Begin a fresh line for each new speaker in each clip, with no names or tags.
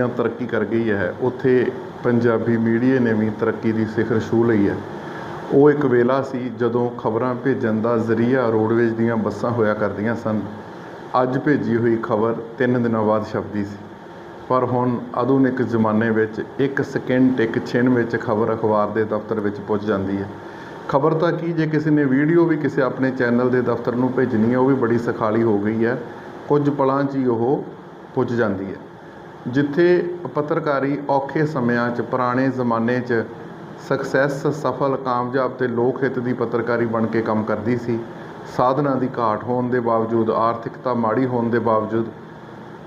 ਦੁਨੀਆ ਤਰੱਕੀ ਕਰ ਗਈ ਹੈ, ਉੱਥੇ ਪੰਜਾਬੀ ਮੀਡੀਆ ਨੇ ਵੀ ਤਰੱਕੀ ਦੀ ਸਿਖਰ ਛੂਹ ਲਈ ਹੈ। ਉਹ ਇੱਕ ਵੇਲਾ ਸੀ ਜਦੋਂ ਖਬਰਾਂ ਭੇਜਣ ਦਾ ਜ਼ਰੀਆ ਰੋਡਵੇਜ਼ ਦੀਆਂ ਬੱਸਾਂ ਹੋਇਆ ਕਰਦੀਆਂ ਸਨ। ਅੱਜ ਭੇਜੀ ਹੋਈ ਖਬਰ ਤਿੰਨ ਦਿਨਾਂ ਬਾਅਦ ਛਪਦੀ ਸੀ। ਪਰ ਹੁਣ ਆਧੁਨਿਕ ਜ਼ਮਾਨੇ ਵਿੱਚ ਇੱਕ ਸਕਿੰਟ, ਇੱਕ ਛਿਣ ਵਿੱਚ ਖਬਰ ਅਖਬਾਰ ਦੇ ਦਫ਼ਤਰ ਵਿੱਚ ਪਹੁੰਚ ਜਾਂਦੀ ਹੈ। ਖਬਰ ਤਾਂ ਕੀ, ਜੇ ਕਿਸੇ ਨੇ ਵੀਡੀਓ ਵੀ ਕਿਸੇ ਆਪਣੇ ਚੈਨਲ ਦੇ ਦਫ਼ਤਰ ਨੂੰ ਭੇਜਣੀ ਹੈ, ਉਹ ਵੀ ਬੜੀ ਸਖਾਲੀ ਹੋ ਗਈ ਹੈ। ਕੁਝ ਪਲਾਂ 'ਚ ਹੀ ਉਹ ਪੁੱਜ ਜਾਂਦੀ ਹੈ। ਜਿੱਥੇ ਪੱਤਰਕਾਰੀ ਔਖੇ ਸਮਿਆਂ 'ਚ, ਪੁਰਾਣੇ ਜ਼ਮਾਨੇ 'ਚ ਸਕਸੈਸ ਸਫਲ, ਕਾਮਯਾਬ ਤੇ ਲੋਕ ਹਿੱਤ ਦੀ ਪੱਤਰਕਾਰੀ ਬਣ ਕੇ ਕੰਮ ਕਰਦੀ ਸੀ। ਸਾਧਨਾਂ ਦੀ ਘਾਟ ਹੋਣ ਦੇ ਬਾਵਜੂਦ, ਆਰਥਿਕਤਾ ਮਾੜੀ ਹੋਣ ਦੇ ਬਾਵਜੂਦ,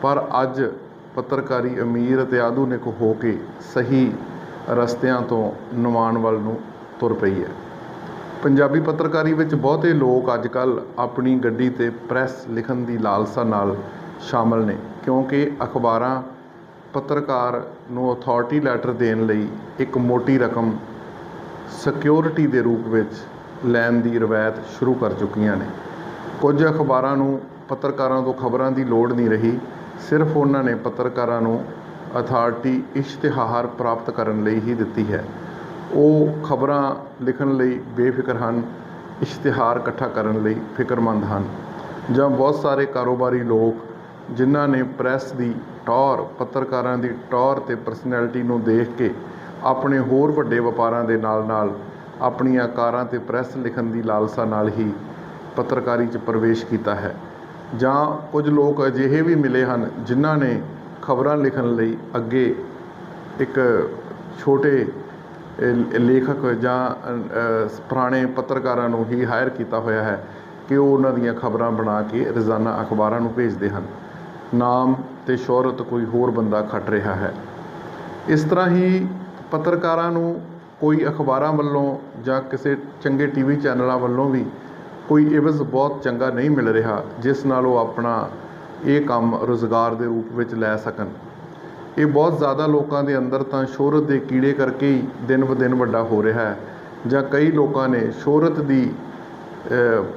ਪਰ ਅੱਜ ਪੱਤਰਕਾਰੀ ਅਮੀਰ ਅਤੇ ਆਧੁਨਿਕ ਹੋ ਕੇ ਸਹੀ ਰਸਤਿਆਂ ਤੋਂ ਨਿਵਾਣ ਵੱਲ ਨੂੰ ਤੁਰ ਪਈ ਹੈ। ਪੰਜਾਬੀ ਪੱਤਰਕਾਰੀ ਵਿੱਚ ਬਹੁਤੇ ਲੋਕ ਅੱਜ ਕੱਲ੍ਹ ਆਪਣੀ ਗੱਡੀ ਤੇ ਪ੍ਰੈਸ ਲਿਖਣ ਦੀ ਲਾਲਸਾ ਨਾਲ ਸ਼ਾਮਲ ਨੇ, ਕਿਉਂਕਿ ਅਖਬਾਰਾਂ ਪੱਤਰਕਾਰ ਨੂੰ ਅਥਾਰਟੀ ਲੈਟਰ ਦੇਣ ਲਈ ਇੱਕ ਮੋਟੀ ਰਕਮ ਸਿਕਿਉਰਿਟੀ ਦੇ ਰੂਪ ਵਿੱਚ ਲੈਣ ਦੀ ਰਵਾਇਤ ਸ਼ੁਰੂ ਕਰ ਚੁੱਕੀਆਂ ਨੇ। ਕੁਝ ਅਖਬਾਰਾਂ ਨੂੰ ਪੱਤਰਕਾਰਾਂ ਤੋਂ ਖਬਰਾਂ ਦੀ ਲੋੜ ਨਹੀਂ ਰਹੀ, ਸਿਰਫ ਉਹਨਾਂ ਨੇ ਪੱਤਰਕਾਰਾਂ ਨੂੰ ਅਥਾਰਟੀ ਇਸ਼ਤਿਹਾਰ ਪ੍ਰਾਪਤ ਕਰਨ ਲਈ ਹੀ ਦਿੱਤੀ ਹੈ। ਉਹ ਖਬਰਾਂ ਲਿਖਣ ਲਈ ਬੇਫਿਕਰ ਹਨ, ਇਸ਼ਤਿਹਾਰ ਇਕੱਠਾ ਕਰਨ ਲਈ ਫਿਕਰਮੰਦ ਹਨ ਜਾਂ ਬਹੁਤ ਸਾਰੇ ਕਾਰੋਬਾਰੀ ਲੋਕ ਜਿਨ੍ਹਾਂ ਨੇ ਪ੍ਰੈਸ ਦੀ ਟੌਰ, ਪੱਤਰਕਾਰਾਂ ਦੀ ਟੌਰ ਤੇ ਪਰਸਨੈਲਿਟੀ ਨੂੰ ਦੇਖ ਕੇ ਆਪਣੇ ਹੋਰ ਵੱਡੇ ਵਪਾਰਾਂ ਦੇ ਨਾਲ ਨਾਲ ਆਪਣੀਆਂ ਕਾਰਾਂ ਤੇ ਪ੍ਰੈਸ ਲਿਖਣ ਦੀ ਲਾਲਸਾ ਨਾਲ ਹੀ ਪੱਤਰਕਾਰੀ 'ਚ ਪ੍ਰਵੇਸ਼ ਕੀਤਾ ਹੈ। ਜਾਂ ਕੁਝ ਲੋਕ ਅਜਿਹੇ ਵੀ ਮਿਲੇ ਹਨ ਜਿਨ੍ਹਾਂ ਨੇ ਖਬਰਾਂ ਲਿਖਣ ਲਈ ਅੱਗੇ ਇੱਕ ਛੋਟੇ ਲੇਖਕ ਜਾਂ ਪੁਰਾਣੇ ਪੱਤਰਕਾਰਾਂ ਨੂੰ ਹੀ ਹਾਇਰ ਕੀਤਾ ਹੋਇਆ ਹੈ ਕਿ ਉਹ ਉਹਨਾਂ ਦੀਆਂ ਖਬਰਾਂ ਬਣਾ ਕੇ ਰੋਜ਼ਾਨਾ ਅਖਬਾਰਾਂ ਨੂੰ ਭੇਜਦੇ ਹਨ। ਨਾਮ ਤੇ ਸ਼ੋਹਰਤ ਕੋਈ ਹੋਰ ਬੰਦਾ ਖੱਟ ਰਿਹਾ ਹੈ। ਇਸ ਤਰ੍ਹਾਂ ਹੀ ਪੱਤਰਕਾਰਾਂ ਨੂੰ ਕੋਈ ਅਖਬਾਰਾਂ ਵੱਲੋਂ ਜਾਂ ਕਿਸੇ ਚੰਗੇ ਟੀਵੀ ਚੈਨਲਾਂ ਵੱਲੋਂ ਵੀ ਕੋਈ ਇਵਜ਼ ਬਹੁਤ ਚੰਗਾ ਨਹੀਂ ਮਿਲ ਰਿਹਾ, ਜਿਸ ਨਾਲ ਉਹ ਆਪਣਾ ਇਹ ਕੰਮ ਰੋਜ਼ਗਾਰ ਦੇ ਰੂਪ ਵਿੱਚ ਲੈ ਸਕਣ। ਇਹ ਬਹੁਤ ਜ਼ਿਆਦਾ ਲੋਕਾਂ ਦੇ ਅੰਦਰ ਤਾਂ ਸ਼ੋਹਰਤ ਦੇ ਕੀੜੇ ਕਰਕੇ ਹੀ ਦਿਨ ਬ ਦਿਨ ਵੱਡਾ ਹੋ ਰਿਹਾ ਹੈ, ਜਾਂ ਕਈ ਲੋਕਾਂ ਨੇ ਸ਼ੋਹਰਤ ਦੀ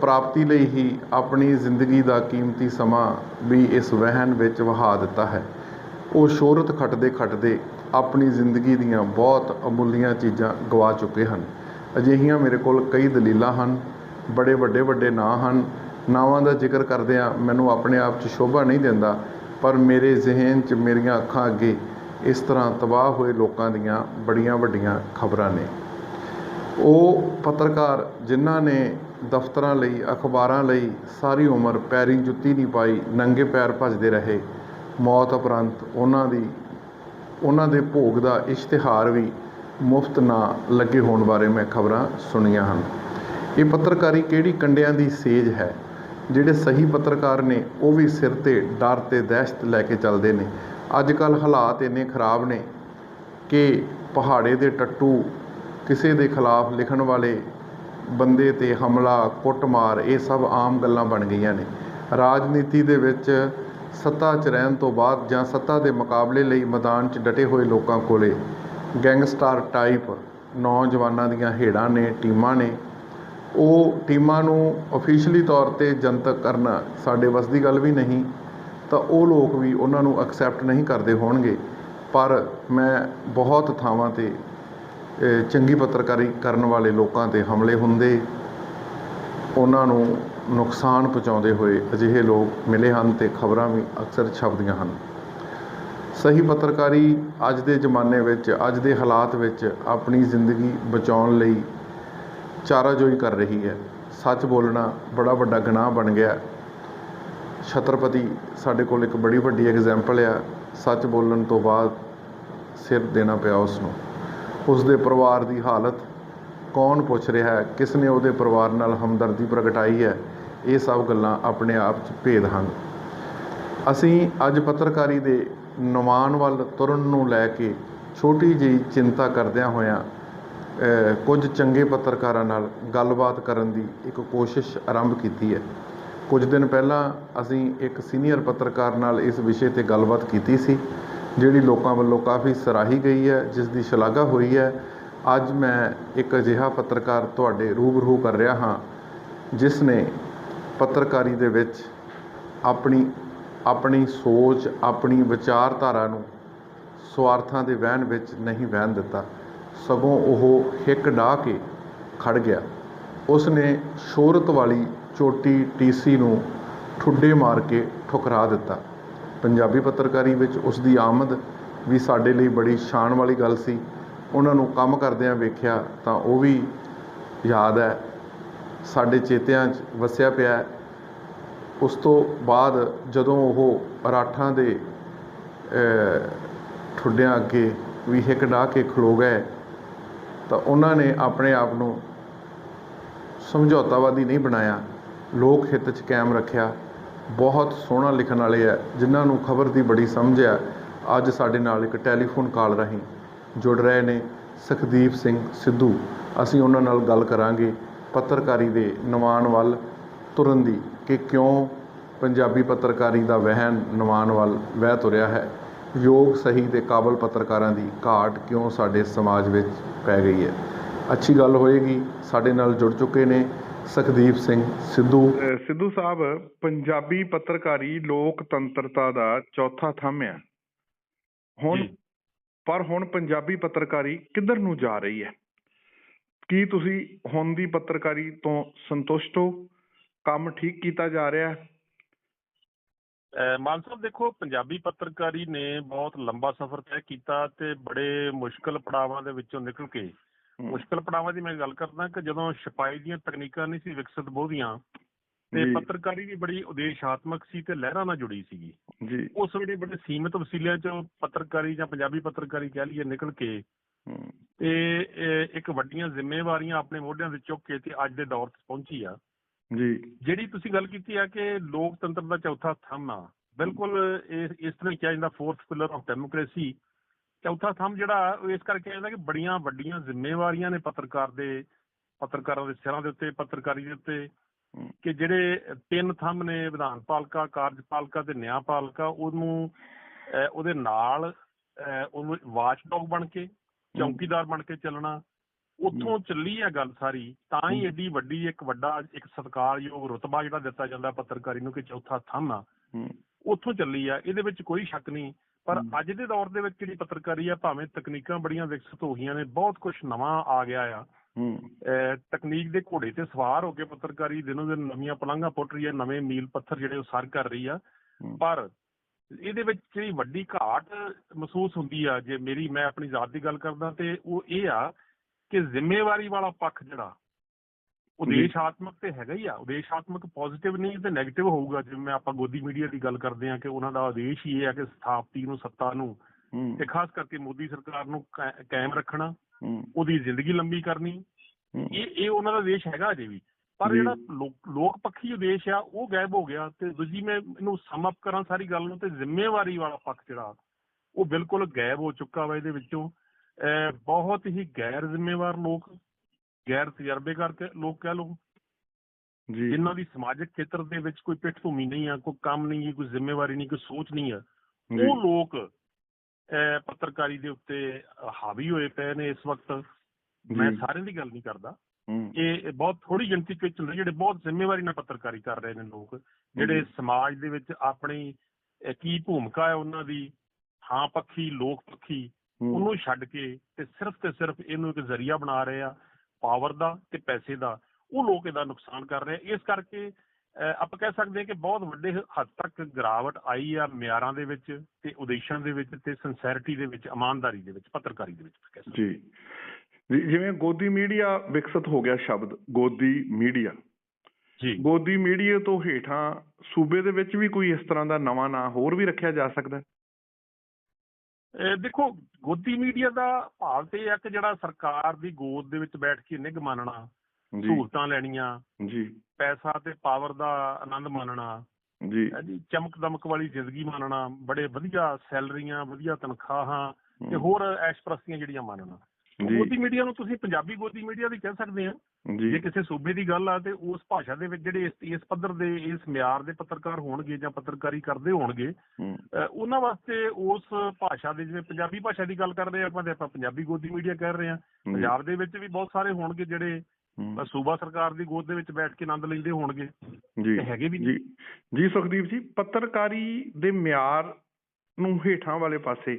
ਪ੍ਰਾਪਤੀ ਲਈ ਹੀ ਆਪਣੀ ਜ਼ਿੰਦਗੀ ਦਾ ਕੀਮਤੀ ਸਮਾਂ ਵੀ ਇਸ ਵਹਿਣ ਵਿੱਚ ਵਹਾ ਦਿੱਤਾ ਹੈ। ਉਹ ਸ਼ੋਹਰਤ ਖੱਟਦੇ ਖੱਟਦੇ ਆਪਣੀ ਜ਼ਿੰਦਗੀ ਦੀਆਂ ਬਹੁਤ ਅਮੁੱਲੀਆਂ ਚੀਜ਼ਾਂ ਗਵਾ ਚੁੱਕੇ ਹਨ। ਅਜਿਹੀਆਂ ਮੇਰੇ ਕੋਲ ਕਈ ਦਲੀਲਾਂ ਹਨ, ਬੜੇ ਵੱਡੇ ਵੱਡੇ ਨਾਂ ਹਨ। ਨਾਵਾਂ ਦਾ ਜ਼ਿਕਰ ਕਰਦਿਆਂ ਮੈਨੂੰ ਆਪਣੇ ਆਪ 'ਚ ਸ਼ੋਭਾ ਨਹੀਂ ਦਿੰਦਾ, ਪਰ ਮੇਰੇ ਜ਼ਿਹਨ 'ਚ ਮੇਰੀਆਂ ਅੱਖਾਂ ਅੱਗੇ ਇਸ ਤਰ੍ਹਾਂ ਤਬਾਹ ਹੋਏ ਲੋਕਾਂ ਦੀਆਂ ਬੜੀਆਂ ਵੱਡੀਆਂ ਖਬਰਾਂ ਨੇ। ਉਹ ਪੱਤਰਕਾਰ ਜਿਨ੍ਹਾਂ ਨੇ ਦਫ਼ਤਰਾਂ ਲਈ, ਅਖਬਾਰਾਂ ਲਈ ਸਾਰੀ ਉਮਰ ਪੈਰੀਂ ਜੁੱਤੀ ਨਹੀਂ ਪਾਈ, ਨੰਗੇ ਪੈਰ ਭੱਜਦੇ ਰਹੇ। ਮੌਤ ਉਪਰੰਤ ਉਹਨਾਂ ਦੀ, ਉਹਨਾਂ ਦੇ ਭੋਗ ਦਾ ਇਸ਼ਤਿਹਾਰ ਵੀ ਮੁਫਤ ਨਾ ਲੱਗੇ ਹੋਣ ਬਾਰੇ ਮੈਂ ਖਬਰਾਂ ਸੁਣੀਆਂ ਹਨ। ਇਹ ਪੱਤਰਕਾਰੀ ਕਿਹੜੀ ਕੰਡਿਆਂ ਦੀ ਸੇਜ ਹੈ? ਜਿਹੜੇ ਸਹੀ ਪੱਤਰਕਾਰ ਨੇ, ਉਹ ਵੀ ਸਿਰ ਤੇ ਡਰ ਤੇ ਦਹਿਸ਼ਤ ਲੈ ਕੇ ਚੱਲਦੇ ਨੇ। ਅੱਜ ਕੱਲ੍ਹ ਹਾਲਾਤ ਇੰਨੇ ਖਰਾਬ ਨੇ ਕਿ ਪਹਾੜੇ ਦੇ ਟੱਟੂ, ਕਿਸੇ ਦੇ ਖਿਲਾਫ ਲਿਖਣ ਵਾਲੇ ਬੰਦੇ ਤੇ ਹਮਲਾ, ਕੁੱਟਮਾਰ, ਇਹ ਸਭ ਆਮ ਗੱਲਾਂ ਬਣ ਗਈਆਂ ਨੇ। ਰਾਜਨੀਤੀ ਦੇ ਵਿੱਚ ਸੱਤਾ 'ਚ ਰਹਿਣ ਤੋਂ ਬਾਅਦ ਜਾਂ ਸੱਤਾ ਦੇ ਮੁਕਾਬਲੇ ਲਈ ਮੈਦਾਨ 'ਚ ਡਟੇ ਹੋਏ ਲੋਕਾਂ ਕੋਲੇ ਗੈਂਗਸਟਰ ਟਾਈਪ ਨੌਜਵਾਨਾਂ ਦੀਆਂ ਹੇੜਾਂ ਨੇ, ਟੀਮਾਂ ਨੇ। ਉਹ ਟੀਮਾਂ ਨੂੰ ਅਫੀਸ਼ੀਅਲੀ ਤੌਰ ਤੇ ਜਨਤਕ ਕਰਨਾ ਸਾਡੇ ਵੱਸ ਦੀ ਗੱਲ ਵੀ ਨਹੀਂ, ਤਾਂ ਉਹ ਲੋਕ ਵੀ ਉਹਨਾਂ ਨੂੰ ਐਕਸੈਪਟ ਨਹੀਂ ਕਰਦੇ ਹੋਣਗੇ। ਪਰ ਮੈਂ ਬਹੁਤ ਥਾਵਾਂ ਤੇ ਚੰਗੀ ਪੱਤਰਕਾਰੀ ਕਰਨ ਵਾਲੇ ਲੋਕਾਂ ਤੇ ਹਮਲੇ ਹੁੰਦੇ, ਉਹਨਾਂ ਨੂੰ ਨੁਕਸਾਨ ਪਹੁੰਚਾਉਂਦੇ ਹੋਏ ਅਜਿਹੇ ਲੋਕ ਮਿਲੇ ਹਨ ਤੇ ਖਬਰਾਂ ਵੀ ਅਕਸਰ ਛਪਦੀਆਂ ਹਨ। ਸਹੀ ਪੱਤਰਕਾਰੀ ਅੱਜ ਦੇ ਜ਼ਮਾਨੇ ਵਿੱਚ, ਅੱਜ ਦੇ ਹਾਲਾਤ ਵਿੱਚ ਆਪਣੀ ਜ਼ਿੰਦਗੀ ਬਚਾਉਣ ਲਈ ਚਾਰਾਜੋਈ ਕਰ ਰਹੀ ਹੈ। ਸੱਚ ਬੋਲਣਾ ਬੜਾ ਵੱਡਾ ਗੁਨਾਹ ਬਣ ਗਿਆ। ਛਤਰਪਤੀ ਸਾਡੇ ਕੋਲ ਇੱਕ ਬੜੀ ਵੱਡੀ ਐਗਜ਼ਾਮਪਲ ਆ। ਸੱਚ ਬੋਲਣ ਤੋਂ ਬਾਅਦ ਸਿਰ ਦੇਣਾ ਪਿਆ ਉਸ ਨੂੰ ਉਸ ਦੇ ਪਰਿਵਾਰ ਦੀ ਹਾਲਤ ਕੌਣ ਪੁੱਛ ਰਿਹਾ ਹੈ? ਕਿਸ ਨੇ ਉਹਦੇ ਪਰਿਵਾਰ ਨਾਲ ਹਮਦਰਦੀ ਪ੍ਰਗਟਾਈ ਹੈ? ਇਹ ਸਭ ਗੱਲਾਂ ਆਪਣੇ ਆਪ 'ਚ ਭੇਦ ਹਨ। ਅਸੀਂ ਅੱਜ ਪੱਤਰਕਾਰੀ ਦੇ ਨਿਵਾਨ ਵੱਲ ਤੁਰਨ ਨੂੰ ਲੈ ਕੇ ਛੋਟੀ ਜਿਹੀ ਚਿੰਤਾ ਕਰਦਿਆਂ ਹੋਇਆਂ ਕੁਝ ਚੰਗੇ ਪੱਤਰਕਾਰਾਂ ਨਾਲ ਗੱਲਬਾਤ ਕਰਨ ਦੀ ਇੱਕ ਕੋਸ਼ਿਸ਼ ਆਰੰਭ ਕੀਤੀ ਹੈ। ਕੁਝ ਦਿਨ ਪਹਿਲਾਂ ਅਸੀਂ ਇੱਕ ਸੀਨੀਅਰ ਪੱਤਰਕਾਰ ਨਾਲ ਇਸ ਵਿਸ਼ੇ ਤੇ ਗੱਲਬਾਤ ਕੀਤੀ ਸੀ। ਜਿਹੜੀ ਲੋਕਾਂ ਵੱਲੋਂ ਕਾਫੀ ਸਰਾਹੀ ਗਈ ਹੈ ਜਿਸ ਦੀ ਸ਼ਲਾਘਾ ਹੋਈ ਹੈ, ਅੱਜ ਮੈਂ ਇੱਕ ਅਜਿਹਾ ਪੱਤਰਕਾਰ ਤੁਹਾਡੇ ਰੂਬਰੂ ਕਰ ਰਿਹਾ ਹਾਂ ਜਿਸ ਨੇ ਪੱਤਰਕਾਰੀ ਦੇ ਵਿੱਚ ਆਪਣੀ ਆਪਣੀ ਸੋਚ, ਆਪਣੀ ਵਿਚਾਰਧਾਰਾ ਨੂੰ ਸਵਾਰਥਾਂ ਦੇ ਵਹਿਣ ਵਿੱਚ ਨਹੀਂ ਵਹਿਣ ਦਿੱਤਾ, ਸਗੋਂ ਉਹ ਹਿੱਕ ਡਾਹ ਕੇ ਖੜ ਗਿਆ। ਉਸ ਨੇ ਸ਼ੋਹਰਤ ਵਾਲੀ ਚੋਟੀ ਟੀਸੀ ਨੂੰ ਠੁੱਡੇ ਮਾਰ ਕੇ ਠੁਕਰਾ ਦਿੱਤਾ। ਪੰਜਾਬੀ ਪੱਤਰਕਾਰੀ ਵਿੱਚ ਉਸ ਦੀ ਆਮਦ ਵੀ ਸਾਡੇ ਲਈ ਬੜੀ ਸ਼ਾਨ ਵਾਲੀ ਗੱਲ ਸੀ। ਉਹਨਾਂ ਨੂੰ ਕੰਮ ਕਰਦਿਆਂ ਵੇਖਿਆ ਤਾਂ ਉਹ ਵੀ ਯਾਦ ਹੈ। ਸਾਡੇ ਚੇਤਿਆਂ 'ਚ ਵਸਿਆ ਪਿਆ ਉਸ ਤੋਂ ਬਾਅਦ ਜਦੋਂ ਉਹ ਰਾਠਾਂ ਦੇ ਠੁੱਡਿਆਂ ਅੱਗੇ ਵੀ ਹਿੱਕ ਡਾਹ ਕੇ ਖਲੋ ਗਏ ਤਾਂ ਉਹਨਾਂ ਨੇ ਆਪਣੇ ਆਪ ਨੂੰ ਸਮਝੌਤਾਵਾਦੀ ਨਹੀਂ ਬਣਾਇਆ। ਲੋਕ ਹਿੱਤ 'ਚ ਕਾਇਮ ਰੱਖਿਆ। ਬਹੁਤ ਸੋਹਣਾ ਲਿਖਣ ਵਾਲੇ ਹੈ, ਜਿਨ੍ਹਾਂ ਨੂੰ ਖਬਰ ਦੀ ਬੜੀ ਸਮਝ ਹੈ। ਅੱਜ ਸਾਡੇ ਨਾਲ ਇੱਕ ਟੈਲੀਫੋਨ ਕਾਲ ਰਾਹੀਂ ਜੁੜ ਰਹੇ ਨੇ ਸੁਖਦੀਪ ਸਿੰਘ ਸਿੱਧੂ। ਅਸੀਂ ਉਹਨਾਂ ਨਾਲ ਗੱਲ ਕਰਾਂਗੇ ਪੱਤਰਕਾਰੀ ਦੇ ਨਿਵਾਨ ਵੱਲ ਤੁਰਨ ਦੀ ਕਿ ਕਿਉਂ ਪੰਜਾਬੀ ਪੱਤਰਕਾਰੀ ਦਾ ਵਹਿਣ ਨਿਵਾਨ ਵੱਲ ਵਹਿ ਤੁਰਿਆ ਹੈ। ਯੋਗ ਸਹੀ ਤੇ ਕਾਬਲ ਪੱਤਰਕਾਰਾਂ ਦੀ ਘਾਟ ਕਿਉਂ ਸਾਡੇ ਸਮਾਜ ਵਿੱਚ ਪੈ ਗਈ ਹੈ? ਅੱਛੀ ਗੱਲ ਹੋਏਗੀ, ਸਾਡੇ ਨਾਲ ਜੁੜ ਚੁੱਕੇ ਨੇ। ਸੁਖਦੀਪ ਸਿੰਘ ਸਿੱਧੂ। ਸਿੱਧੂ ਸਾਹਿਬ ਪੰਜਾਬੀ ਪੱਤਰਕਾਰੀ ਲੋਕਤੰਤਰਤਾ ਦਾ ਚੌਥਾ ਥੰਮ ਹੈ। ਹੁਣ। ਪਰ ਹੁਣ ਪੰਜਾਬੀ ਪੱਤਰਕਾਰੀ ਕਿੱਧਰ ਨੂੰ ਜਾ ਰਹੀ ਹੈ? ਕੀ ਤੁਸੀਂ ਹੁਣ ਦੀ ਪੱਤਰਕਾਰੀ ਤੋਂ ਸੰਤੁਸ਼ਟ ਹੋ? ਕੰਮ ਠੀਕ ਕੀਤਾ ਜਾ ਰਿਹਾ ਹੈ?
ਮਾਨ ਸਾਹਿਬ ਦੇਖੋ ਪੰਜਾਬੀ ਪੱਤਰਕਾਰੀ ਨੇ ਬਹੁਤ ਲੰਬਾ ਸਫ਼ਰ ਤੈਅ ਕੀਤਾ ਤੇ ਬੜੇ ਮੁਸ਼ਕਲ ਪੜਾਵਾਂ ਦੇ ਵਿੱਚੋਂ ਨਿਕਲ ਕੇ ਮੁਸ਼ਕਲ ਪੜਾਵਾਂ ਦੀ ਮੈਂ ਗੱਲ ਕਰਦਾ ਕਿ ਜਦੋਂ ਛਪਾਈ ਦੀਆਂ ਤਕਨੀਕਾਂ ਨਹੀਂ ਸੀ ਵਿਕਸਿਤ ਬਹੁਤੀਆਂ ਤੇ। ਪੱਤਰਕਾਰੀ ਵੀ ਬੜੀ ਉਦੇਸ਼ਾਤਮਕ ਸੀ ਤੇ ਲਹਿਰਾਂ ਨਾਲ ਜੁੜੀ ਸੀਗੀ।
ਜੀ।
ਉਸ ਵੇਲੇ ਬੜੇ ਸੀਮਿਤ ਵਸੀਲਿਆਂ ਚੋਂ ਪੱਤਰਕਾਰੀ ਜਾਂ ਪੰਜਾਬੀ ਪੱਤਰਕਾਰੀ ਕਹਿ ਲਈਏ ਨਿਕਲ ਕੇ ਤੇ ਇੱਕ ਵੱਡੀਆਂ ਜ਼ਿੰਮੇਵਾਰੀਆਂ ਆਪਣੇ ਮੋਢਿਆਂ ਤੇ ਚੁੱਕ ਕੇ ਤੇ ਅੱਜ ਦੇ ਦੌਰ 'ਚ ਪਹੁੰਚੀ ਆ।
ਜੀ।
ਜਿਹੜੀ ਤੁਸੀਂ ਗੱਲ ਕੀਤੀ ਆ ਕਿ ਲੋਕਤੰਤਰ ਦਾ ਚੌਥਾ ਥੰਮ ਆ ਬਿਲਕੁਲ ਇਸ ਇਸ ਤਰ੍ਹਾਂ ਹੀ ਕਿਹਾ ਜਾਂਦਾ ਫੋਰਥ ਪਿਲਰ ਆਫ ਡੈਮੋਕ੍ਰੇਸੀ ਚੌਥਾ ਥੰਮ ਜਿਹੜਾ ਇਸ ਕਰਕੇ ਕਹਿੰਦਾ ਕਿ ਬੜੀਆਂ ਵੱਡੀਆਂ ਜ਼ਿੰਮੇਵਾਰੀਆਂ ਨੇ ਪੱਤਰਕਾਰ ਦੇ ਪੱਤਰਕਾਰਾਂ ਦੇ ਸਿਰਾਂ ਦੇ ਉੱਤੇ ਪੱਤਰਕਾਰੀ ਦੇ ਉੱਤੇ ਕਿ ਜਿਹੜੇ ਤਿੰਨ ਥੰਮ ਨੇ ਵਿਧਾਨ ਪਾਲਿਕਾ ਕਾਰਜਪਾਲਿਕਾ ਤੇ ਨਿਆਂਪਾਲਿਕਾ ਉਹਨੂੰ ਅਹ, ਉਹਦੇ ਨਾਲ ਉਹਨੂੰ ਵਾਚਡੌਗ ਬਣ ਕੇ ਚੌਕੀਦਾਰ ਬਣ ਕੇ ਚੱਲਣਾ ਉੱਥੋਂ ਚੱਲੀ ਆ ਗੱਲ ਸਾਰੀ ਤਾਂ ਹੀ। ਏਡੀ ਵੱਡੀ ਇੱਕ ਵੱਡਾ ਇੱਕ ਸਤਿਕਾਰਯੋਗ ਰੁਤਬਾ ਜਿਹੜਾ ਦਿੱਤਾ ਜਾਂਦਾ ਪੱਤਰਕਾਰੀ ਨੂੰ ਕਿ ਚੌਥਾ ਥੰਮ ਆ। ਉੱਥੋਂ ਚੱਲੀ ਆ ਇਹਦੇ ਵਿੱਚ ਕੋਈ ਸ਼ੱਕ ਨਹੀਂ ਪਰ। ਅੱਜ ਦੇ ਦੌਰ ਦੇ ਵਿੱਚ ਜਿਹੜੀ ਪੱਤਰਕਾਰੀ ਆ ਭਾਵੇਂ ਤਕਨੀਕਾਂ ਬੜੀਆਂ ਵਿਕਸਿਤ ਹੋ ਗਈਆਂ ਨੇ ਬਹੁਤ ਕੁਝ ਨਵਾਂ ਆ ਗਿਆ ਆ। ਤਕਨੀਕ ਦੇ ਘੋੜੇ ਤੇ ਸਵਾਰ ਹੋ ਕੇ ਪੱਤਰਕਾਰੀ ਦਿਨੋਂ ਦਿਨ ਨਵੀਆਂ ਪਲਾਂਘਾਂ ਪੁੱਟ ਰਹੀ ਹੈ ਨਵੇਂ ਮੀਲ ਪੱਥਰ ਜਿਹੜੇ ਉਹ ਸਰ ਕਰ ਰਹੀ ਆ। ਪਰ ਇਹਦੇ ਵਿੱਚ ਜਿਹੜੀ ਵੱਡੀ ਘਾਟ ਮਹਿਸੂਸ ਹੁੰਦੀ ਆ ਜੇ ਮੇਰੀ ਮੈਂ ਆਪਣੀ ਜ਼ਾਤ ਦੀ ਗੱਲ ਕਰਦਾ ਤੇ ਉਹ ਇਹ ਆ ਕਿ ਜ਼ਿੰਮੇਵਾਰੀ ਵਾਲਾ ਪੱਖ ਜਿਹੜਾ ਉਦੇਸ਼ਾਤਮਕ ਤੇ ਹੈਗਾ ਹੀ ਆ। ਉਦੇਸ਼ਾਤਮਕ ਪੋਜ਼ਿਟਿਵ ਨਹੀਂ ਤੇ ਨੈਗੇਟਿਵ ਹੋਊਗਾ। ਜਿਵੇਂ ਆਪਾਂ ਗੋਦੀ ਮੀਡੀਆ ਦੀ ਗੱਲ ਕਰਦੇ ਆ ਕਿ ਉਹਨਾਂ ਦਾ ਉਦੇਸ਼ ਹੀ ਇਹ ਆ ਕਿ ਸਥਾਪਤੀ ਨੂੰ ਸੱਤਾ ਨੂੰ ਤੇ ਖਾਸ ਕਰਕੇ ਮੋਦੀ ਸਰਕਾਰ ਨੂੰ ਕਾਇਮ ਰੱਖਣਾ ਉਹਦੀ ਜ਼ਿੰਦਗੀ ਲੰਬੀ ਕਰਨੀ। ਇਹ ਇਹ ਉਹਨਾਂ ਦਾ ਦੇਸ਼ ਹੈਗਾ ਅਜੇ ਵੀ। ਪਰ। ਜਿਹੜਾ ਲੋਕ ਪੱਖੀ ਉਦੇਸ਼ ਆ ਉਹ ਗਾਇਬ ਹੋ ਗਿਆ। ਤੇ ਦੂਜੀ ਮੈਂ ਇਹਨੂੰ ਸਮ ਅਪ ਕਰਾਂ ਸਾਰੀ ਗੱਲ ਨੂੰ ਤੇ ਜ਼ਿੰਮੇਵਾਰੀ ਵਾਲਾ ਪੱਖ ਜਿਹੜਾ ਉਹ ਬਿਲਕੁਲ ਗਾਇਬ ਹੋ ਚੁੱਕਾ ਵਾ ਇਹਦੇ ਵਿੱਚੋਂ। ਬਹੁਤ ਹੀ ਗੈਰ ਜ਼ਿੰਮੇਵਾਰ ਲੋਕ ਗੈਰ ਤਜਰਬੇਕਾਰ ਕਹਿ- ਲੋਕ ਕਹਿ ਲਓ।
ਜੀ।
ਜਿਨ੍ਹਾਂ ਦੀ ਸਮਾਜਿਕ ਖੇਤਰ ਦੇ ਵਿੱਚ ਕੋਈ ਪਿੱਠਭੂਮੀ ਨਹੀਂ ਆ ਕੋਈ ਕੰਮ ਨਹੀਂ ਹੈ ਕੋਈ ਜ਼ਿੰਮੇਵਾਰੀ ਨਹੀਂ ਕੋਈ ਸੋਚ ਨਹੀਂ ਆ ਉਹ ਲੋਕ ਪੱਤਰਕਾਰੀ ਦੇ ਉੱਤੇ ਹਾਵੀ ਹੋਏ ਪਏ ਨੇ ਇਸ ਵਕਤ। ਮੈਂ। ਸਾਰਿਆਂ ਦੀ ਗੱਲ ਨਹੀਂ ਕਰਦਾ। ਇਹ ਬਹੁਤ ਥੋੜੀ ਗਿਣਤੀ ਵਿੱਚ ਹੁੰਦੇ ਜਿਹੜੇ ਬਹੁਤ ਜ਼ਿੰਮੇਵਾਰੀ ਨਾਲ ਪੱਤਰਕਾਰੀ ਕਰ ਰਹੇ ਨੇ ਲੋਕ ਜਿਹੜੇ। ਸਮਾਜ ਦੇ ਵਿੱਚ ਆਪਣੀ ਕੀ ਭੂਮਿਕਾ ਹੈ ਉਹਨਾਂ ਦੀ ਹਾਂ ਪੱਖੀ ਲੋਕ ਪੱਖੀ ਉਹਨੂੰ ਛੱਡ ਕੇ ਤੇ ਸਿਰਫ ਤੇ ਸਿਰਫ ਇਹਨੂੰ ਇੱਕ ਜ਼ਰੀਆ ਬਣਾ ਰਹੇ ਆ। ਪਾਵਰ ਦਾ ਤੇ ਪੈਸੇ ਦਾ ਉਹ ਲੋਕ ਇਹਦਾ ਨੁਕਸਾਨ ਕਰ ਰਹੇ। ਇਸ ਕਰਕੇ ਆਪਾਂ ਕਹਿ ਸਕਦੇ ਹਾਂ ਕਿ ਬਹੁਤ ਵੱਡੇ ਹੱਦ ਤੱਕ ਗਿਰਾਵਟ ਆਈ ਆ ਮਿਆਰਾਂ ਦੇ ਵਿੱਚ ਤੇ ਉਦੇਸ਼ਾਂ ਦੇ ਵਿੱਚ ਤੇ ਸਿੰਸੈਰਿਟੀ ਦੇ ਵਿੱਚ ਇਮਾਨਦਾਰੀ ਦੇ ਵਿੱਚ ਪੱਤਰਕਾਰੀ ਦੇ ਵਿੱਚ ਕਹਿ ਸਕਦੇ
ਜੀ। ਜੀ, ਜਿਵੇਂ ਗੋਦੀ ਮੀਡੀਆ ਵਿਕਸਿਤ ਹੋ ਗਿਆ ਸ਼ਬਦ ਗੋਦੀ ਮੀਡੀਆ।
ਜੀ।
ਗੋਦੀ ਮੀਡੀਆ ਤੋਂ ਹੇਠਾਂ ਸੂਬੇ ਦੇ ਵਿੱਚ ਵੀ ਕੋਈ ਇਸ ਤਰ੍ਹਾਂ ਦਾ ਨਵਾਂ ਨਾਂ ਹੋਰ ਵੀ ਰੱਖਿਆ ਜਾ ਸਕਦਾ? ਹੈ
ਦੇਖੋ ਗੋਦੀ ਮੀਡੀਆ ਦਾ ਭਾਵ ਤੇ ਇਹ ਆ ਕਿ ਜਿਹੜਾ ਸਰਕਾਰ ਦੀ ਗੋਦ ਦੇ ਵਿੱਚ ਬੈਠ ਕੇ ਨਿੱਘ ਮੰਨਣਾ
ਜੀ।
ਸਹੂਲਤਾਂ ਲੈਣੀਆਂ
ਜੀ।
ਪੈਸਾ ਤੇ ਪਾਵਰ ਦਾ ਆਨੰਦ ਮਾਣਨਾ
ਜੀ।
ਚਮਕ ਦਮਕ ਵਾਲੀ ਜ਼ਿੰਦਗੀ ਮਾਣਨਾ ਬੜੇ ਵਧੀਆ ਸੈਲਰੀਆਂ ਵਧੀਆ ਤਨਖਾਹਾਂ ਤੇ ਹੋਰ ਐਸ਼ਪ੍ਰਸਤੀਆਂ ਜਿਹੜੀਆਂ ਮਾਣਨਾ।
ਜੀ
ਗੋਦੀ ਮੀਡੀਆ ਨੂੰ ਤੁਸੀਂ ਪੰਜਾਬੀ ਗੋਦੀ ਮੀਡੀਆ ਵੀ ਕਹਿ ਸਕਦੇ ਆ।
ਜੇ।
ਕਿਸੇ ਸੂਬੇ ਦੀ ਗੱਲ ਆ ਤੇ ਉਸ ਭਾਸ਼ਾ ਦੇ ਵਿੱਚ ਜਿਹੜੇ ਇਸ ਇਸ ਪੱਧਰ ਦੇ ਇਸ ਮਿਆਰ ਦੇ ਪੱਤਰਕਾਰ ਹੋਣਗੇ ਜਾਂ ਪੱਤਰਕਾਰੀ ਕਰਦੇ ਹੋਣਗੇ ਉਹਨਾਂ ਵਾਸਤੇ ਉਸ ਭਾਸ਼ਾ ਦੇ ਜਿਵੇਂ ਪੰਜਾਬੀ ਭਾਸ਼ਾ ਦੀ ਗੱਲ ਕਰਦੇ ਆ ਆਪਾਂ ਤੇ ਆਪਾਂ ਪੰਜਾਬੀ ਗੋਦੀ ਮੀਡੀਆ ਕਹਿ ਰਹੇ ਆ। ਪੰਜਾਬ ਦੇ ਵਿੱਚ ਵੀ ਬਹੁਤ ਸਾਰੇ ਹੋਣਗੇ ਜਿਹੜੇ ਸੂਬਾ ਸਰਕਾਰ ਦੀ ਗੋਦ ਦੇ ਵਿੱਚ ਬੈਠ ਕੇ ਆਨੰਦ ਲੈਂਦੇ ਹੋਣਗੇ।
ਜੀ।
ਹੈਗੇ ਵੀ
ਜੀ। ਜੀ ਸੁਖਦੀਪ ਜੀ ਪੱਤਰਕਾਰੀ ਦੇ ਮਿਆਰ ਨੂੰ ਹੇਠਾਂ ਵਾਲੇ ਪਾਸੇ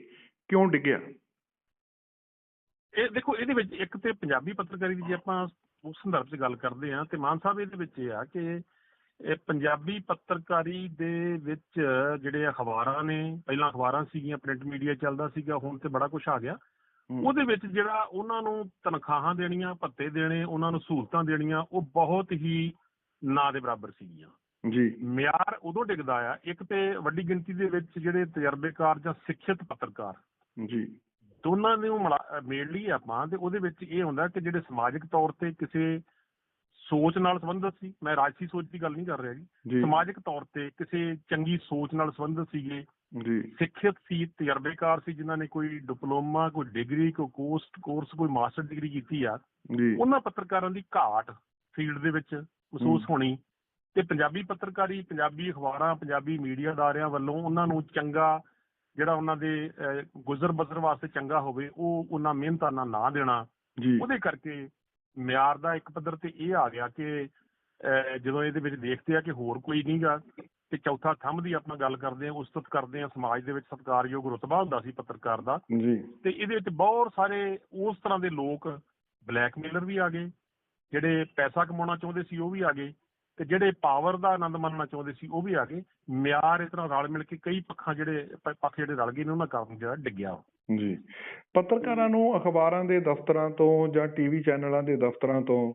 ਕਿਉਂ ਡਿੱਗਿਆ?
ਇਹ ਦੇਖੋ ਇਹਦੇ ਵਿੱਚ ਇੱਕ ਤੇ ਪੰਜਾਬੀ ਪੱਤਰਕਾਰੀ ਦੀ ਜੇ ਆਪਾਂ ਉਸ ਸੰਦਰਭ 'ਚ ਗੱਲ ਕਰਦੇ ਆ ਤੇ ਮਾਨ ਸਾਹਿਬ ਇਹਦੇ ਵਿੱਚ ਇਹ ਆ ਕਿ ਇਹ ਪੰਜਾਬੀ ਪੱਤਰਕਾਰੀ ਦੇ ਵਿੱਚ ਜਿਹੜੇ ਅਖਬਾਰਾਂ ਨੇ ਪਹਿਲਾਂ ਅਖਬਾਰਾਂ ਸੀਗੀਆਂ ਪ੍ਰਿੰਟ ਮੀਡੀਆ ਚੱਲਦਾ ਸੀਗਾ ਹੁਣ ਤੇ ਬੜਾ ਕੁਝ ਆ ਗਿਆ। ਉਹਦੇ ਵਿੱਚ ਜਿਹੜਾ ਉਹਨਾਂ ਨੂੰ ਤਨਖਾਹਾਂ ਦੇਣੀਆਂ ਭੱਤੇ ਦੇਣੇ ਉਹਨਾਂ ਨੂੰ ਸਹੂਲਤਾਂ ਦੇਣੀਆਂ ਉਹ ਬਹੁਤ ਹੀ ਨਾ ਦੇ ਬਰਾਬਰ ਸੀਗੀਆਂ।
ਜੀ।
ਮਿਆਰ ਉਦੋਂ ਡਿੱਗਦਾ ਆ ਇੱਕ ਤੇ ਵੱਡੀ ਗਿਣਤੀ ਦੇ ਵਿੱਚ ਜਿਹੜੇ ਤਜਰਬੇਕਾਰ ਜਾਂ ਸਿੱਖਿਅਤ ਪੱਤਰਕਾਰ
ਜੀ।
ਦੋਨਾਂ ਨੂੰ ਮੇਲ ਲਈ ਆਪਾਂ ਤੇ ਉਹਦੇ ਵਿੱਚ ਇਹ ਹੁੰਦਾ ਕਿ ਜਿਹੜੇ ਸਮਾਜਿਕ ਤੌਰ ਤੇ ਕਿਸੇ ਸੋਚ ਨਾਲ ਸੰਬੰਧਿਤ ਸੀ ਮੈਂ ਰਾਜਸੀ ਸੋਚ ਦੀ ਗੱਲ ਨਹੀਂ ਕਰ ਰਿਹਾ ਜੀ। ਸਮਾਜਿਕ ਤੌਰ ਤੇ ਕਿਸੇ ਚੰਗੀ ਸੋਚ ਨਾਲ ਸੰਬੰਧਿਤ ਸੀਗੇ।
ਜੀ।
ਸਿੱਖਿਅਤ ਸੀ ਤਜਰਬੇਕਾਰ ਸੀ ਜਿਨ੍ਹਾਂ ਨੇ ਕੋਈ ਡਿਪਲੋਮਾ ਕੋਈ ਡਿਗਰੀ ਕੋਈ ਕੋਰਸ ਕੋਰਸ ਕੋਈ ਮਾਸਟਰ ਡਿਗਰੀ ਕੀਤੀ ਆ।
ਜੀ।
ਉਹਨਾਂ ਪੱਤਰਕਾਰਾਂ ਦੀ ਘਾਟ ਫੀਲਡ ਦੇ ਵਿੱਚ ਮਹਿਸੂਸ। ਹੋਣੀ ਤੇ ਪੰਜਾਬੀ ਪੱਤਰਕਾਰੀ ਪੰਜਾਬੀ ਅਖਬਾਰਾਂ ਪੰਜਾਬੀ ਮੀਡੀਆ ਅਦਾਰਿਆਂ ਵੱਲੋਂ ਉਹਨਾਂ ਨੂੰ ਚੰਗਾ ਜਿਹੜਾ ਉਹਨਾਂ ਦੇ ਗੁਜ਼ਰ ਬਸਰ ਵਾਸਤੇ ਚੰਗਾ ਹੋਵੇ ਉਹ ਉਹਨਾਂ ਮਿਹਨਤਾਨਾ ਨਾ ਦੇਣਾ। ਉਹਦੇ ਕਰਕੇ ਮਿਆਰ ਦਾ ਇੱਕ ਪੱਧਰ ਤੇ ਇਹ ਆ ਗਿਆ ਕਿ ਜਦੋਂ ਇਹਦੇ ਵਿੱਚ ਦੇਖਦੇ ਆ ਕਿ ਹੋਰ ਕੋਈ ਨਹੀਂਗਾ ਤੇ ਚੌਥਾ ਥੰਮ ਦੀ ਆਪਾਂ ਗੱਲ ਕਰਦੇ ਆ ਉਸਤਤ ਕਰਦੇ ਆ ਸਮਾਜ ਦੇ ਵਿੱਚ ਸਤਿਕਾਰਯੋਗ ਰੁਤਬਾ ਹੁੰਦਾ ਸੀ ਪੱਤਰਕਾਰ ਦਾ।
ਜੀ।
ਤੇ ਇਹਦੇ ਵਿੱਚ ਬਹੁਤ ਸਾਰੇ ਉਸ ਤਰ੍ਹਾਂ ਦੇ ਲੋਕ ਬਲੈਕਮੇਲਰ ਵੀ ਆ ਗਏ ਜਿਹੜੇ ਪੈਸਾ ਕਮਾਉਣਾ ਚਾਹੁੰਦੇ ਸੀ ਉਹ ਵੀ ਆ ਗਏ। ਤੇ ਜਿਹੜੇ ਪਾਵਰ ਦਾ ਆਨੰਦ ਮਾਣਨਾ ਚਾਹੁੰਦੇ ਸੀ ਉਹ ਵੀ ਆ ਗਏ। ਮਿਆਰ ਇਸ ਤਰ੍ਹਾਂ ਰਲ ਮਿਲ ਕੇ ਕਈ ਪੱਖਾਂ ਜਿਹੜੇ ਪੱਖ ਜਿਹੜੇ ਰਲ ਗਏ ਨੇ ਉਹਨਾਂ ਕਾਰਨ ਜਿਹੜਾ ਡਿੱਗਿਆ।
ਜੀ। ਪੱਤਰਕਾਰਾਂ ਨੂੰ ਅਖਬਾਰਾਂ ਦੇ ਦਫ਼ਤਰਾਂ ਤੋਂ ਜਾਂ ਟੀਵੀ ਚੈਨਲਾਂ ਦੇ ਦਫ਼ਤਰਾਂ ਤੋਂ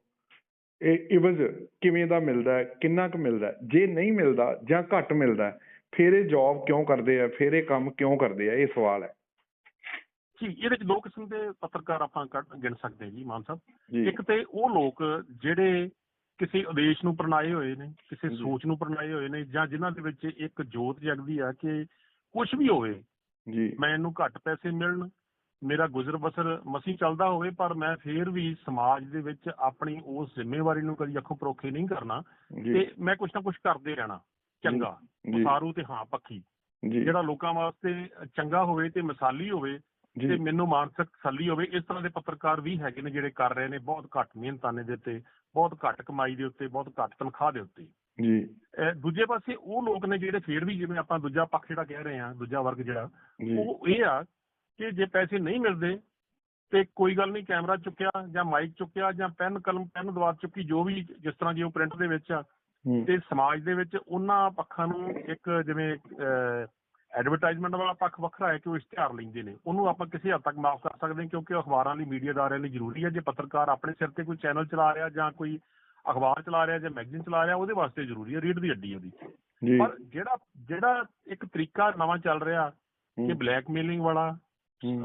ਇਹ ਇਵਜ਼ ਕਿਵੇਂ ਦਾ ਮਿਲਦਾ ਹੈ ਕਿੰਨਾ ਕੁ ਮਿਲਦਾ ਹੈ? ਜੇ ਨਹੀਂ ਮਿਲਦਾ ਜਾਂ ਘੱਟ ਮਿਲਦਾ ਫਿਰ ਇਹ ਜੌਬ ਕਿਉਂ ਕਰਦੇ ਆ ਫਿਰ ਇਹ ਕੰਮ ਕਿਉਂ ਕਰਦੇ ਆ? ਇਹ ਸਵਾਲ ਹੈ।
ਜੀ ਇਹਦੇ ਵਿੱਚ ਦੋ ਕਿਸਮ ਦੇ ਪੱਤਰਕਾਰ ਆਪਾਂ ਗਿਣ ਸਕਦੇ ਜੀ ਮਾਨ ਸਾਹਿਬ। ਇੱਕ ਤੇ ਉਹ ਲੋਕ ਜਿਹੜੇ ਕਿਸੇ ਉਦੇਸ਼ ਨੂੰ ਪ੍ਰਣਾਏ ਹੋਏ ਨੇ ਕਿਸੇ। ਸੋਚ ਨੂੰ ਪ੍ਰਣਾਏ ਹੋਏ ਨੇ ਜਾਂ ਜਿਨ੍ਹਾਂ ਦੇ ਵਿੱਚ ਇੱਕ ਜੋਤ ਜਗਦੀ ਆ ਕਿ ਕੁਝ ਵੀ ਹੋਵੇ
ਜੀ।
ਮੈਨੂੰ ਘੱਟ ਪੈਸੇ ਮਿਲਣ ਮੇਰਾ ਗੁਜ਼ਰ ਬਸਰ ਮਸੀ ਚੱਲਦਾ ਹੋਵੇ ਪਰ ਮੈਂ ਫੇਰ ਵੀ ਸਮਾਜ ਦੇ ਵਿੱਚ ਆਪਣੀ ਉਸ ਜ਼ਿੰਮੇਵਾਰੀ ਨੂੰ ਕਦੀ ਅੱਖੋਂ ਪਰੋਖੇ ਨਹੀਂ ਕਰਨਾ ਤੇ ਮੈਂ ਕੁਝ ਨਾ ਕੁਝ ਕਰਦੇ ਰਹਿਣਾ ਚੰਗਾ।
ਜੀ।
ਉਸਾਰੂ ਤੇ ਹਾਂ ਪੱਖੀ।
ਜੀ।
ਜਿਹੜਾ ਲੋਕਾਂ ਵਾਸਤੇ ਚੰਗਾ ਹੋਵੇ ਤੇ ਮਿਸਾਲੀ ਹੋਵੇ ਤੇ ਮੈਨੂੰ ਮਾਨਸਿਕ ਤਸੱਲੀ ਹੋਵੇ ਇਸ ਤਰ੍ਹਾਂ ਦੇ ਪੱਤਰਕਾਰ ਵੀ ਹੈਗੇ ਨੇ ਜਿਹੜੇ ਕਰ ਰਹੇ ਨੇ ਬਹੁਤ ਘੱਟ ਮਿਹਨਤਾਨੇ ਦੇ ਉੱਤੇ ਬਹੁਤ ਘੱਟ ਕਮਾਈ ਦੇ ਉੱਤੇ ਬਹੁਤ ਘੱਟ ਤਨਖਾਹ ਦੇ ਉੱਤੇ।
ਜੀ।
ਦੂਜੇ ਪਾਸੇ ਉਹ ਲੋਕ ਨੇ ਜਿਹੜੇ ਫੇਰ ਵੀ ਜਿਵੇਂ ਆਪਾਂ ਦੂਜਾ ਪੱਖ ਜਿਹੜਾ ਕਹਿ ਰਹੇ ਹਾਂ ਦੂਜਾ ਵਰਗ ਜਿਹੜਾ ਉਹ ਇਹ ਆ ਕਿ ਜੇ ਪੈਸੇ ਨਹੀਂ ਮਿਲਦੇ ਤੇ ਕੋਈ ਗੱਲ ਨਹੀਂ ਕੈਮਰਾ ਚੁੱਕਿਆ ਜਾਂ ਮਾਈਕ ਚੁੱਕਿਆ ਜਾਂ ਪੈਨ ਕਲਮ ਪੈਨ ਦਵਾ ਚੁੱਕੀ ਜੋ ਵੀ ਜਿਸ ਤਰ੍ਹਾਂ ਜੇ ਉਹ ਪ੍ਰਿੰਟ ਦੇ ਵਿੱਚ ਆ ਤੇ ਸਮਾਜ ਦੇ ਵਿੱਚ ਉਹਨਾਂ ਪੱਖਾਂ ਨੂੰ ਇੱਕ ਜਿਵੇਂ ਐਡਵਰਟਾਈਜ਼ਮੈਂਟ ਵਾਲਾ ਪੱਖ ਵੱਖਰਾ ਹੈ ਕਿ ਉਹ ਇਸ਼ਤਿਹਾਰ ਲੈਂਦੇ ਨੇ। ਉਹਨੂੰ ਆਪਾਂ ਕਿਸੇ ਹੱਦ ਤੱਕ ਮਾਫ ਕਰ ਸਕਦੇ ਹਾਂ ਕਿਉਂਕਿ ਅਖਬਾਰਾਂ ਲਈ ਮੀਡੀਆ ਅਦਾਰਿਆਂ ਲਈ ਜ਼ਰੂਰੀ ਹੈ। ਜੇ ਪੱਤਰਕਾਰ ਆਪਣੇ ਸਿਰ ਤੇ ਕੋਈ ਚੈਨਲ ਚਲਾ ਰਿਹਾ ਜਾਂ ਕੋਈ ਅਖਬਾਰ ਚਲਾ ਰਿਹਾ ਜਾਂ ਮੈਗਜ਼ੀਨ ਚਲਾ ਰਿਹਾ ਉਹਦੇ ਵਾਸਤੇ ਜ਼ਰੂਰੀ ਹੈ ਰੀਡ ਦੀ ਅੱਡੀ ਉਹਦੀ। ਪਰ ਜਿਹੜਾ ਜਿਹੜਾ ਇੱਕ ਤਰੀਕਾ ਨਵਾਂ ਚੱਲ ਰਿਹਾ ਕਿ ਬਲੈਕਮੇਲਿੰਗ ਵਾਲਾ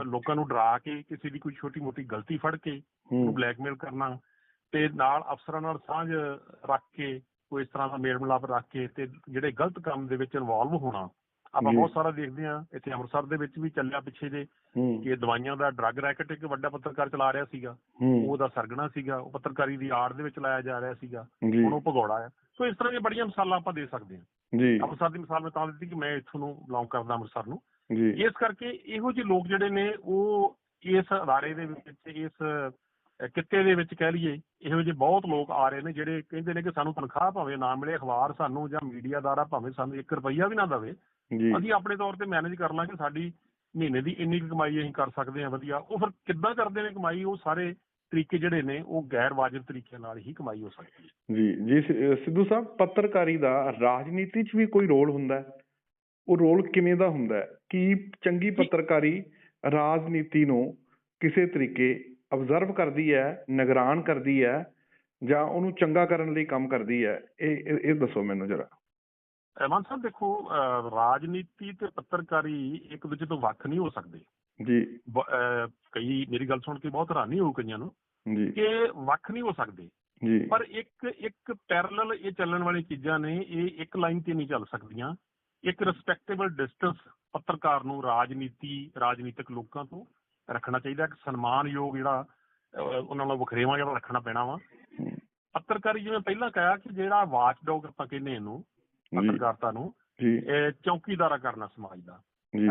ਲੋਕਾਂ ਨੂੰ ਡਰਾ ਕੇ ਕਿਸੇ ਦੀ ਕੋਈ ਛੋਟੀ ਮੋਟੀ ਗਲਤੀ ਫੜ ਕੇ ਉਹਨੂੰ ਬਲੈਕਮੇਲ ਕਰਨਾ ਤੇ ਨਾਲ ਅਫਸਰਾਂ ਨਾਲ ਸਾਂਝ ਰੱਖ ਕੇ ਕੋਈ ਇਸ ਤਰ੍ਹਾਂ ਦਾ ਮੇਲ ਮਿਲਾਪ ਰੱਖ ਕੇ ਤੇ ਜਿਹੜੇ ਗਲਤ ਕੰਮ ਦੇ ਵਿੱਚ ਇਨਵੋਲਵ ਹੋਣਾ ਆਪਾਂ। ਬਹੁਤ ਸਾਰਾ ਦੇਖਦੇ ਹਾਂ ਇੱਥੇ ਅੰਮ੍ਰਿਤਸਰ ਦੇ ਵਿੱਚ ਵੀ ਚੱਲਿਆ ਪਿੱਛੇ
ਹੂੰ,
ਕਿ ਦਵਾਈਆਂ ਦਾ ਡਰੱਗ ਰੈਕਟ ਇੱਕ ਵੱਡਾ ਪੱਤਰਕਾਰ ਚਲਾ ਰਿਹਾ ਸੀਗਾ। ਉਹਦਾ ਸਰਗਣਾ ਸੀਗਾ ਉਹ ਪੱਤਰਕਾਰੀ ਦੀ ਆੜ ਦੇ ਵਿੱਚ ਲਾਇਆ ਜਾ ਰਿਹਾ ਸੀਗਾ। ਹੁਣ ਉਹ ਭਗੌੜਾ ਆ। ਸੋ ਇਸ ਤਰ੍ਹਾਂ ਦੀਆਂ ਬੜੀਆਂ ਮਿਸਾਲਾਂ ਆਪਾਂ ਦੇ ਸਕਦੇ ਹਾਂ।
ਜੀ।
ਅੰਮ੍ਰਿਤਸਰ ਦੀ ਮਿਸਾਲ ਮੈਂ ਤਾਂ ਦਿੱਤੀ ਕਿ ਮੈਂ ਇੱਥੋਂ ਨੂੰ ਬਿਲੋਂਗ ਕਰਦਾ ਅੰਮ੍ਰਿਤਸਰ ਨੂੰ।
ਜੀ।
ਇਸ ਕਰਕੇ ਇਹੋ ਜਿਹੇ ਲੋਕ ਜਿਹੜੇ ਨੇ ਉਹ ਇਸ ਅਦਾਰੇ ਦੇ ਵਿੱਚ ਇਸ ਕਿੱਤੇ ਦੇ ਵਿੱਚ ਕਹਿ ਲਈਏ ਇਹੋ ਜਿਹੇ ਬਹੁਤ ਲੋਕ ਆ ਰਹੇ ਨੇ ਜਿਹੜੇ ਕਹਿੰਦੇ ਨੇ ਕਿ ਸਾਨੂੰ ਤਨਖਾਹ ਭਾਵੇਂ ਨਾ ਮਿਲੇ ਅਖਬਾਰ ਸਾਨੂੰ ਜਾਂ ਮੀਡੀਆ ਅਦਾਰਾ ਭਾਵੇਂ ਸਾਨੂੰ 1 ਰੁਪਈਆ ਵੀ ਨਾ ਦੇਵੇ। ਅਸੀਂ ਆਪਣੇ ਤੌਰ ਤੇ ਮੈਨੇਜ ਕਰ ਲਾਂਗੇ ਸਾਡੀ ਮਹੀਨੇ ਦੀ ਇੰਨੀ ਕਮਾਈ ਅਸੀਂ ਕਰ ਸਕਦੇ ਹਾਂ ਵਧੀਆ। ਉਹ ਫਿਰ ਕਿੱਦਾਂ ਕਰਦੇ ਨੇ ਕਮਾਈ ਉਹ ਸਾਰੇ ਤਰੀਕੇ ਜਿਹੜੇ ਨੇ ਉਹ ਗੈਰ ਵਾਜਬ ਤਰੀਕੇ ਨਾਲ ਹੀ ਕਮਾਈ ਹੋ ਸਕਦੀ ਹੈ।
ਜੀ ਜੀ ਸਿੱਧੂ ਸਾਹਿਬ ਪੱਤਰਕਾਰੀ ਦਾ ਰਾਜਨੀਤੀ 'ਚ ਵੀ ਕੋਈ ਰੋਲ ਹੁੰਦਾ ਹੈ? ਉਹ ਰੋਲ ਕਿਵੇਂ ਦਾ ਹੁੰਦਾ ਹੈ? ਕਿ ਚੰਗੀ ਪੱਤਰਕਾਰੀ ਰਾਜਨੀਤੀ ਨੂੰ ਕਿਸੇ ਤਰੀਕੇ ਅਬਜ਼ਰਵ ਕਰਦੀ ਹੈ ਨਿਗਰਾਨ ਕਰਦੀ ਹੈ ਜਾਂ ਉਹਨੂੰ ਚੰਗਾ ਕਰਨ ਲਈ ਕੰਮ ਕਰਦੀ ਹੈ? ਇਹ- ਇਹ ਦੱਸੋ ਮੈਨੂੰ ਜਰਾ।
ਅਹਿਮਾਨ ਸਾਹਿਬ ਦੇਖੋ ਰਾਜਨੀਤੀ ਤੇ ਪੱਤਰਕਾਰੀ ਇੱਕ ਦੂਜੇ ਤੋਂ ਵੱਖ ਨਹੀਂ ਹੋ ਸਕਦੇ।
ਜੀ।
ਕਈ ਮੇਰੀ ਗੱਲ ਸੁਣ ਕੇ ਬਹੁਤ ਹੈਰਾਨੀ ਹੋਊ ਕਈਆਂ ਨੂੰ
ਜੀ।
ਕਿ ਵੱਖ ਨਹੀਂ ਹੋ ਸਕਦੇ।
ਜੀ।
ਪਰ ਇੱਕ ਇੱਕ ਪੈਰਲਲ ਇਹ ਚੱਲਣ ਵਾਲੀ ਚੀਜ਼ਾਂ ਨੇ ਇਹ ਇੱਕ ਲਾਈਨ ਤੇ ਨਹੀਂ ਚੱਲ ਸਕਦੀਆਂ। ਇੱਕ ਰਿਸਪੈਕਟੇਬਲ ਡਿਸਟੈਂਸ ਪੱਤਰਕਾਰ ਨੂੰ ਰਾਜਨੀਤੀ ਰਾਜਨੀਤਿਕ ਲੋਕਾਂ ਤੋਂ ਰੱਖਣਾ ਚਾਹੀਦਾ। ਇੱਕ ਸਨਮਾਨਯੋਗ ਜਿਹੜਾ ਉਹਨਾਂ ਨਾਲ ਵਖਰੇਵਾ ਜਿਹੜਾ ਰੱਖਣਾ ਪੈਣਾ ਵਾ। ਪੱਤਰਕਾਰੀ ਜਿਵੇਂ ਪਹਿਲਾਂ ਕਿਹਾ ਕਿ ਜਿਹੜਾ ਵਾਚਡੌਗ ਆਪਾਂ ਕਹਿੰਦੇ ਇਹਨੂੰ ਪੱਤਰਕਾਰਤਾ ਨੂੰ
ਜੀ।
ਇਹ ਚੌਕੀਦਾਰਾ ਕਰਨਾ ਸਮਾਜ ਦਾ।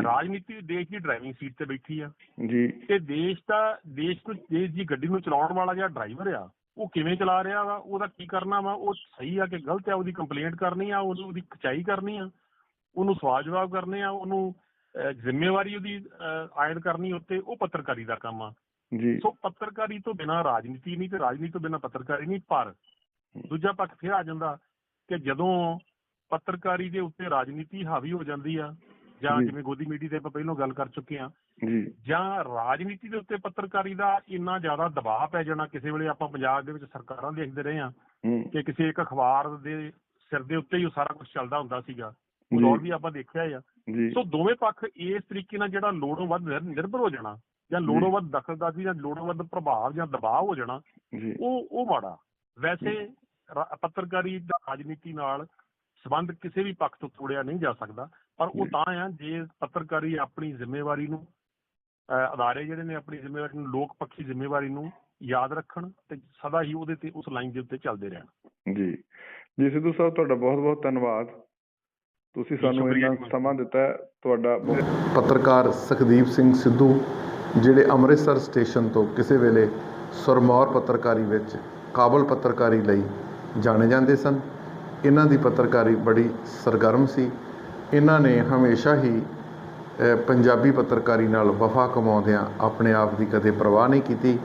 ਰਾਜਨੀਤੀ ਦੇਸ਼ ਦੀ ਡਰਾਈਵਿੰਗ ਸੀਟ ਤੇ ਬੈਠੀ ਆ।
ਜੀ।
ਤੇ ਦੇਸ਼ ਦਾ ਦੇਸ਼ ਨੂੰ ਦੇਸ਼ ਦੀ ਗੱਡੀ ਨੂੰ ਚਲਾਉਣ ਵਾਲਾ ਜਿਹੜਾ ਡਰਾਈਵਰ ਆ ਉਹ ਕਿਵੇਂ ਚਲਾ ਰਿਹਾ ਵਾ ਉਹਦਾ ਕੀ ਕਰਨਾ ਵਾ ਉਹ ਸਹੀ ਆ ਕਿ ਗਲਤ ਆ ਉਹਦੀ ਕੰਪਲੇਂਟ ਕਰਨੀ ਆ ਉਹਨੂੰ ਉਹਦੀ ਖਚਾਈ ਕਰਨੀ ਆ ਉਹਨੂੰ ਸਵਾਲ ਜਵਾਬ ਕਰਨੇ ਆ ਉਹਨੂੰ ਜ਼ਿੰਮੇਵਾਰੀ ਉਹਦੀ ਆਇਦ ਕਰਨੀ ਉੱਤੇ ਉਹ ਪੱਤਰਕਾਰੀ ਦਾ ਕੰਮ ਆ।
ਜੀ।
ਸੋ ਪੱਤਰਕਾਰੀ ਤੋਂ ਬਿਨਾ ਰਾਜਨੀਤੀ ਨਹੀਂ ਤੇ ਰਾਜਨੀਤੀ ਤੋਂ ਬਿਨਾ ਪੱਤਰਕਾਰੀ ਨਹੀਂ ਪਰ ਦੂਜਾ ਪੱਖ ਫਿਰ ਆ ਜਾਂਦਾ ਕਿ ਜਦੋਂ ਪੱਤਰਕਾਰੀ ਦੇ ਉੱਤੇ ਰਾਜਨੀਤੀ ਹਾਵੀ ਹੋ ਜਾਂਦੀ ਆ ਜਾਂ। ਜਿਵੇਂ ਗੋਦੀ ਮੀਡੀ ਤੇ ਆਪਾਂ ਪਹਿਲਾਂ ਗੱਲ ਕਰ ਚੁੱਕੇ ਆ
ਜੀ।
ਜਾਂ ਰਾਜਨੀਤੀ ਦੇ ਉੱਤੇ ਪੱਤਰਕਾਰੀ ਦਾ ਇੰਨਾ ਜ਼ਿਆਦਾ ਦਬਾਅ ਪੈ ਜਾਣਾ ਕਿਸੇ ਵੇਲੇ ਆਪਾਂ ਪੰਜਾਬ ਦੇ ਵਿੱਚ ਸਰਕਾਰਾਂ ਦੇਖਦੇ ਰਹੇ ਆ ਕਿ ਕਿਸੇ ਇੱਕ ਅਖਬਾਰ ਦੇ ਸਿਰ ਦੇ ਉੱਤੇ ਹੀ ਉਹ ਸਾਰਾ ਕੁਝ ਚੱਲਦਾ ਹੁੰਦਾ ਸੀਗਾ। ਦੌਰ ਵੀ ਆਪਾਂ ਦੇਖਿਆ ਆ। ਸੋ ਦੋਵੇਂ ਪੱਖ ਇਸ ਤਰੀਕੇ ਨਾਲ ਜਿਹੜਾ ਲੋੜੋਂ ਵੱਧ ਨਿਰ- ਨਿਰਭਰ ਹੋ ਜਾਣਾ ਜਾਂ ਲੋੜੋਂ ਵੱਧ ਦਖਲਅੰਦਾਜ਼ੀ ਜਾਂ ਲੋੜੋਂ ਵੱਧ ਪ੍ਰਭਾਵ ਜਾਂ ਦਬਾਅ ਹੋ ਜਾਣਾ ਉਹ ਉਹ ਮਾੜਾ। ਵੈਸੇ ਪੱਤਰਕਾਰੀ ਦਾ ਰਾਜਨੀਤੀ ਨਾਲ ਸੰਬੰਧ ਕਿਸੇ ਵੀ ਪੱਖ ਤੋਂ ਤੋੜਿਆ ਨਹੀਂ ਜਾ ਸਕਦਾ ਪਰ ਉਹ। ਤਾਂ ਆ ਜੇ ਪੱਤਰਕਾਰੀ ਆਪਣੀ ਜ਼ਿੰਮੇਵਾਰੀ ਨੂੰ ਅਦਾਰੇ ਜਿਹੜੇ ਨੇ ਆਪਣੀ ਜ਼ਿੰਮੇਵਾਰੀ ਨੂੰ ਲੋਕ ਪੱਖੀ ਜ਼ਿੰਮੇਵਾਰੀ ਨੂੰ ਯਾਦ ਰੱਖਣ ਤੇ ਸਦਾ ਹੀ ਉਹਦੇ ਤੇ ਉਸ ਲਾਈਨ ਦੇ ਉੱਤੇ ਚੱਲਦੇ ਰਹਿਣ
ਜੀ ਜੀ ਸਿੱਧੂ ਸਾਹਿਬ ਤੁਹਾਡਾ ਬਹੁਤ ਬਹੁਤ ਧੰਨਵਾਦ ਤੁਸੀਂ ਸਾਨੂੰ ਇੰਨਾ। ਸਮਾਂ ਦਿੱਤਾ ਹੈ। ਤੁਹਾਡਾ
ਪੱਤਰਕਾਰ ਸੁਖਦੀਪ ਸਿੰਘ ਸਿੱਧੂ ਜਿਹੜੇ ਅੰਮ੍ਰਿਤਸਰ ਸਟੇਸ਼ਨ ਤੋਂ ਕਿਸੇ ਵੇਲੇ ਸੁਰਮੌਰ ਪੱਤਰਕਾਰੀ ਵਿੱਚ ਕਾਬਲ ਪੱਤਰਕਾਰੀ ਲਈ ਜਾਣੇ ਜਾਂਦੇ ਸਨ ਇਹਨਾਂ ਦੀ ਪੱਤਰਕਾਰੀ ਬੜੀ ਸਰਗਰਮ ਸੀ। ਇਹਨਾਂ ਨੇ ਹਮੇਸ਼ਾ ਹੀ ਪੰਜਾਬੀ ਪੱਤਰਕਾਰੀ ਨਾਲ ਵਫਾ ਕਮਾਉਂਦਿਆਂ ਆਪਣੇ ਆਪ ਦੀ ਕਦੇ ਪਰਵਾਹ ਨਹੀਂ ਕੀਤੀ।